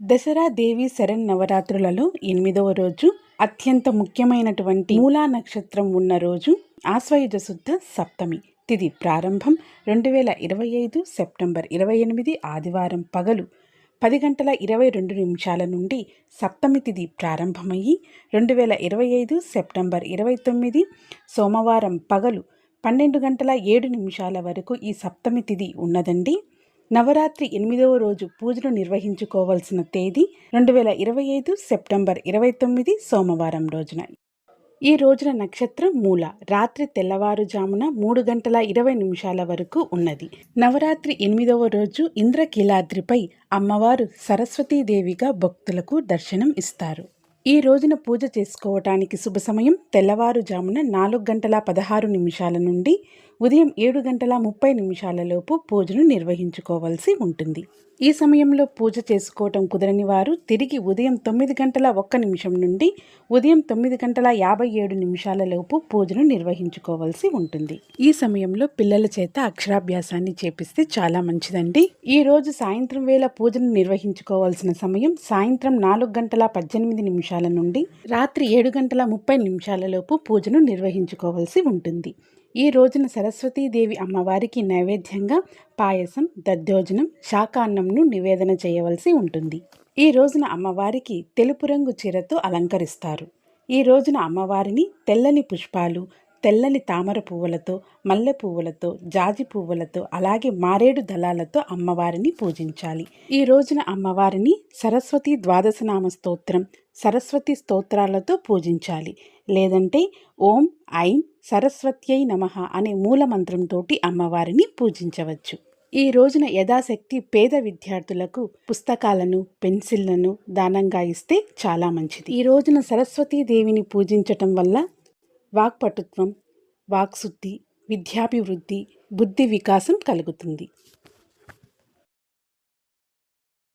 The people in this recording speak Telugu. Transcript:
దసరా దేవి శరణ్ నవరాత్రులలో ఎనిమిదవ రోజు అత్యంత ముఖ్యమైనటువంటి మూలా నక్షత్రం ఉన్న రోజు ఆశ్వయుజ శుద్ధ సప్తమి తిది ప్రారంభం రెండు వేల ఇరవై ఐదు సెప్టెంబర్ ఇరవై ఎనిమిది ఆదివారం పగలు పది గంటల ఇరవై రెండు నిమిషాల నుండి సప్తమి తిథి ప్రారంభమయ్యి రెండు వేల ఇరవై ఐదు సెప్టెంబర్ ఇరవై తొమ్మిది సోమవారం పగలు పన్నెండు గంటల ఏడు నిమిషాల వరకు ఈ సప్తమి తిథి ఉన్నదండి. నవరాత్రి ఎనిమిదవ రోజు పూజలు నిర్వహించుకోవాల్సిన తేదీ రెండు వేల ఇరవై ఐదు సెప్టెంబర్ ఇరవై తొమ్మిది సోమవారం రోజున. ఈ రోజున నక్షత్రం మూల రాత్రి తెల్లవారుజామున మూడు గంటల ఇరవై నిమిషాల వరకు ఉన్నది. నవరాత్రి ఎనిమిదవ రోజు ఇంద్రకీలాద్రిపై అమ్మవారు సరస్వతీదేవిగా భక్తులకు దర్శనం ఇస్తారు. ఈ రోజున పూజ చేసుకోవటానికి శుభ సమయం తెల్లవారుజామున నాలుగు గంటల పదహారు నిమిషాల నుండి ఉదయం ఏడు గంటల ముప్పై నిమిషాలలోపు పూజను నిర్వహించుకోవాల్సి ఉంటుంది. ఈ సమయంలో పూజ చేసుకోవటం కుదరని వారు తిరిగి ఉదయం తొమ్మిది గంటల ఒక్క నిమిషం నుండి ఉదయం తొమ్మిది గంటల యాభై ఏడు నిమిషాలలోపు పూజను నిర్వహించుకోవాల్సి ఉంటుంది. ఈ సమయంలో పిల్లల చేత అక్షరాభ్యాసాన్ని చేపిస్తే చాలా మంచిదండి. ఈ రోజు సాయంత్రం వేళ పూజను నిర్వహించుకోవాల్సిన సమయం సాయంత్రం నాలుగు గంటల పద్దెనిమిది నిమిషాల నుండి రాత్రి ఏడు గంటల ముప్పై నిమిషాలలోపు పూజను నిర్వహించుకోవాల్సి ఉంటుంది. ఈ రోజున సరస్వతీదేవి అమ్మవారికి నైవేద్యంగా పాయసం దద్దోజనం శాకాన్నంను నివేదన చేయవలసి ఉంటుంది. ఈ రోజున అమ్మవారికి తెలుపు రంగు చీరతో అలంకరిస్తారు. ఈ రోజున అమ్మవారిని తెల్లని పుష్పాలు తెల్లని తామర పువ్వులతో మల్లె పువ్వులతో జాజి పువ్వులతో అలాగే మారేడు దళాలతో అమ్మవారిని పూజించాలి. ఈ రోజున అమ్మవారిని సరస్వతి ద్వాదశనామ స్తోత్రం సరస్వతి స్తోత్రాలతో పూజించాలి. లేదంటే ఓం ఐం సరస్వత్యై నమ అనే మూల మంత్రంతో అమ్మవారిని పూజించవచ్చు. ఈ రోజున యథాశక్తి పేద విద్యార్థులకు పుస్తకాలను పెన్సిళ్ళను దానంగా ఇస్తే చాలా మంచిది. ఈ రోజున సరస్వతీదేవిని పూజించటం వల్ల వాక్పటుత్వం వాక్శుద్ధి విద్యాభివృద్ధి బుద్ధి వికాసం కలుగుతుంది.